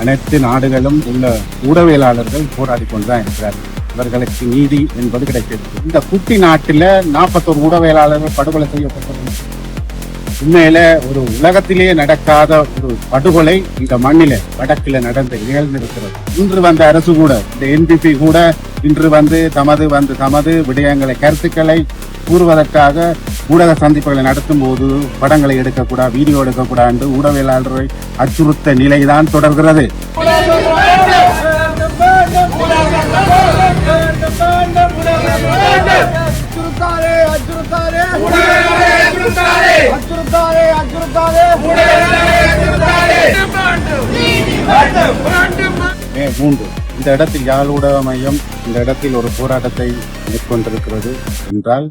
அனைத்து நாடுகளும் உள்ள ஊடகவியலாளர்கள் போராடி கொண்டுதான் இருக்கிறார்கள். இவர்களுக்கு நீதி என்பது கிடைக்கிறது. இந்த குட்டி நாட்டில் நாற்பத்தோரு ஊடகவியலாளர்கள் படுகொலை செய்யப்பட்டது. உண்மையில ஒரு உலகத்திலேயே நடக்காத ஒரு படுகொலை இந்த மண்ணில வடக்கில நடந்து நிகழ்ந்திருக்கிறது. இன்று வந்த அரசு கூட இந்த என்பிபி கூட இன்று வந்து தமது வந்து தமது விடயங்களை கருத்துக்களை கூறுவதற்காக ஊடக சந்திப்புகளை நடத்தும் போது படங்களை எடுக்கக்கூடாது வீடியோ எடுக்கக்கூடாது என்று ஊடகவியலாளரை அச்சுறுத்த நிலைதான் தொடர்கிறது. மூன்று. இந்த இடத்தில் யாழ் ஊடக மையம் இந்த இடத்தில் ஒரு போராட்டத்தை மேற்கொண்டிருக்கிறது என்றால்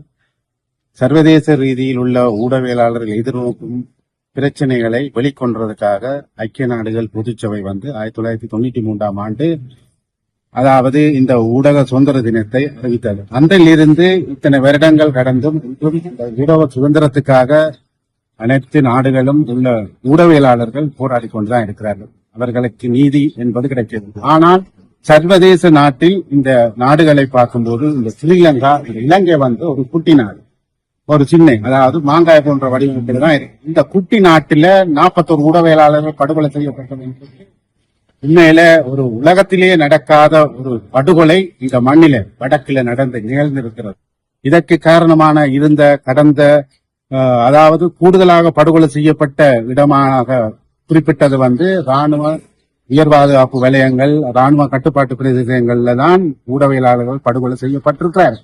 சர்வதேச ரீதியில் உள்ள ஊடகவியலாளர்கள் எதிர்நோக்கும் பிரச்சனைகளை வெளிக்கொண்டதற்காக ஐக்கிய நாடுகள் பொதுச்சபை வந்து ஆயிரத்தி தொள்ளாயிரத்தி தொண்ணூற்றி மூன்றாம் ஆண்டு அதாவது இந்த ஊடக சுதந்திர தினத்தை அறிவித்தது. அன்றிலிருந்து இத்தனை வருடங்கள் கடந்தும் இன்றும் ஊடக சுதந்திரத்துக்காக அனைத்து நாடுகளும் உள்ள ஊடகவியலாளர்கள் போராடி கொண்டுதான் இருக்கிறார்கள். அவர்களுக்கு நீதி என்பது கிடைக்கிறது. ஆனால் சர்வதேச நாட்டில் இந்த நாடுகளை பார்க்கும்போது இந்த ஸ்ரீலங்கா இந்த இலங்கை வந்து ஒரு குட்டி நாடு. ஒரு சின்ன அதாவது மாங்காய் போன்ற வடிவமைப்பில் தான் இருக்கு. இந்த குட்டி நாட்டில நாற்பத்தோரு ஊடகவியலாளர்கள் படுகொலை செய்யப்பட்டது. உண்மையில ஒரு உலகத்திலேயே நடக்காத ஒரு படுகொலை இந்த மண்ணில வடக்கில நடந்து நிகழ்ந்திருக்கிறது. இதற்கு காரணமான இருந்த கடந்த அதாவது கூடுதலாக படுகொலை செய்யப்பட்ட இடமாக குறிப்பிட்டது வந்து ராணுவ உயர் பாதுகாப்பு வலயங்கள் ராணுவ கட்டுப்பாட்டு பிரதேசங்கள்ல தான் ஊடகவியலாளர்கள் படுகொலை செய்யப்பட்டிருக்கிறார்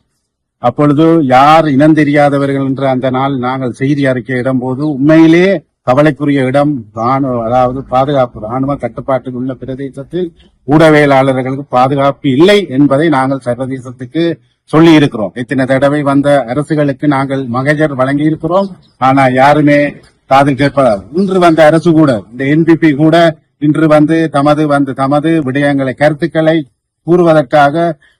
அப்பொழுது யார் இனம் தெரியாதவர்கள் என்ற அந்த நாள் நாங்கள் செய்தி அறிக்கை இடம்போது உண்மையிலே கவலைக்குரிய இடம் ராணுவ அதாவது பாதுகாப்பு ராணுவ கட்டுப்பாட்டில் உள்ள பிரதேசத்தில் ஊடகவியலாளர்களுக்கு பாதுகாப்பு இல்லை என்பதை நாங்கள் சர்வதேசத்துக்கு சொல்லி இருக்கிறோம். இத்தனை தடவை வந்த அரசுகளுக்கு நாங்கள் மகஜர் வழங்கி இருக்கிறோம். ஆனா யாருமே காதில் கேட்பதால் இன்று வந்த அரசு கூட இந்த என்பிபி கூட இன்று வந்து தமது வந்து தமது விடயங்களை கருத்துக்களை கூறுவதற்காக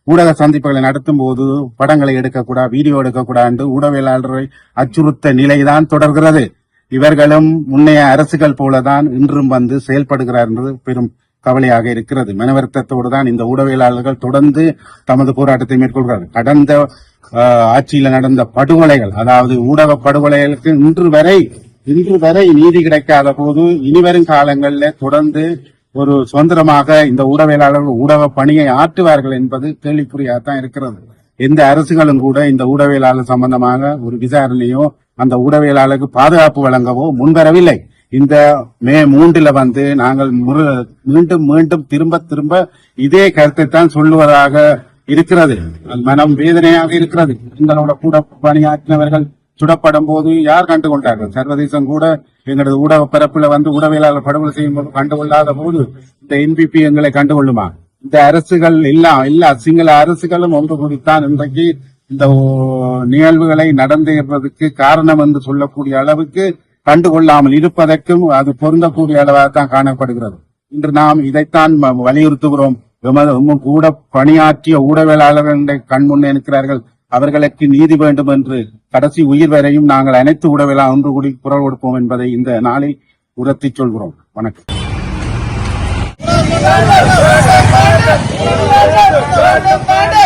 ஊடக சந்திப்புகளை நடத்தும் போது படங்களை எடுக்கக்கூடாது வீடியோ எடுக்கக்கூடாது என்று ஊடகவியலாளரை அச்சுறுத்த நிலைதான் தொடர்கிறது. இவர்களும் முன்னைய அரசுகள் போலதான் இன்றும் வந்து செயல்படுகிறார் என்று பெரும் கவலையாக இருக்கிறது. மனவருத்தத்தோடு தான் இந்த ஊடகவியலாளர்கள் தொடர்ந்து தமது போராட்டத்தை மேற்கொள்கிறார்கள். கடந்த ஆஹ், நடந்த படுகொலைகள் அதாவது ஊடக படுகொலைகளுக்கு இன்று வரை இன்று வரை நீதி கிடைக்காத போது இனிவரும் காலங்களில் தொடர்ந்து ஒரு சுதந்திரமாக இந்த ஊடகவியலாளர்கள் ஊடக பணியை ஆற்றுவார்கள் என்பது கேள்விக்குறியாகத்தான் இருக்கிறது. எந்த அரசுகளும் கூட இந்த ஊடகவியலாளர் சம்பந்தமாக ஒரு விசாரணையோ அந்த ஊடகவியலாளருக்கு பாதுகாப்பு வழங்கவோ முன்வரவில்லை. இந்த மே மூன்றுல வந்து நாங்கள் மீண்டும் மீண்டும் திரும்ப திரும்ப இதே கருத்தை தான் சொல்லுவதாக இருக்கிறது. மனம் வேதனையாக இருக்கிறது. எங்களோட கூட பணியாற்றினவர்கள் சுடப்படும் போது யார் கண்டுகொண்டார்கள் சர்வதேசம் கூட எங்களது ஊடக பரப்புல வந்து ஊடகவியலாளர் படுகொலை செய்யும் போது கண்டுகொள்ளாத போது இந்த என்பிபி எங்களை கண்டுகொள்ளுமா இந்த அரசுகள் இல்லா எல்லா சிங்கள அரசுகளும் ஒன்று கூடித்தான் இன்றைக்கு இந்த நிகழ்வுகளை நடந்துகிறதுக்கு காரணம் என்று சொல்லக்கூடிய அளவுக்கு கண்டுகொள்ளாமல் இருப்பதற்கும் அது பொருந்தக்கூடிய அளவாகத்தான் காணப்படுகிறது. இன்று நாம் இதைத்தான் வலியுறுத்துகிறோம். கூட பணியாற்றிய ஊடகவியலாளர்கள் கண் முன்னே இருக்கிறார்கள் அவர்களுக்கு நீதி வேண்டும் என்று கடைசி உயிர் வரையும் நாங்கள் அனைத்து உடவெல்லாம் ஒன்று கூடி குரல் கொடுப்போம் என்பதை இந்த நாளை உரத்திச் சொல்கிறோம் வணக்கம் அடக்காதே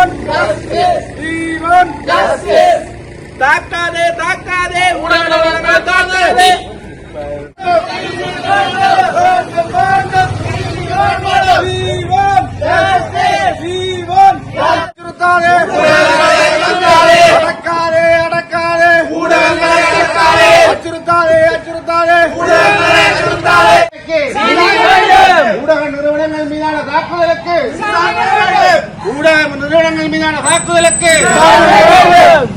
Iván Vázquez. Iván Vázquez. Taca de, una gran கடுமையான தாக்குதலுக்கு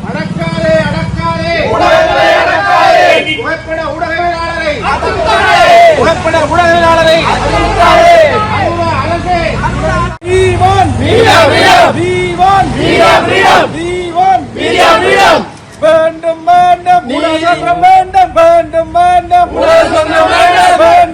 அடக்காதே அடக்காதே. புகைப்பட ஊடகவியலாளரை. புகைப்பட ஊடகவியலாளரை. வேண்டும் வேண்டும். வேண்டும் வேண்டும். வேண்டும் வேண்டும். வேண்டும்.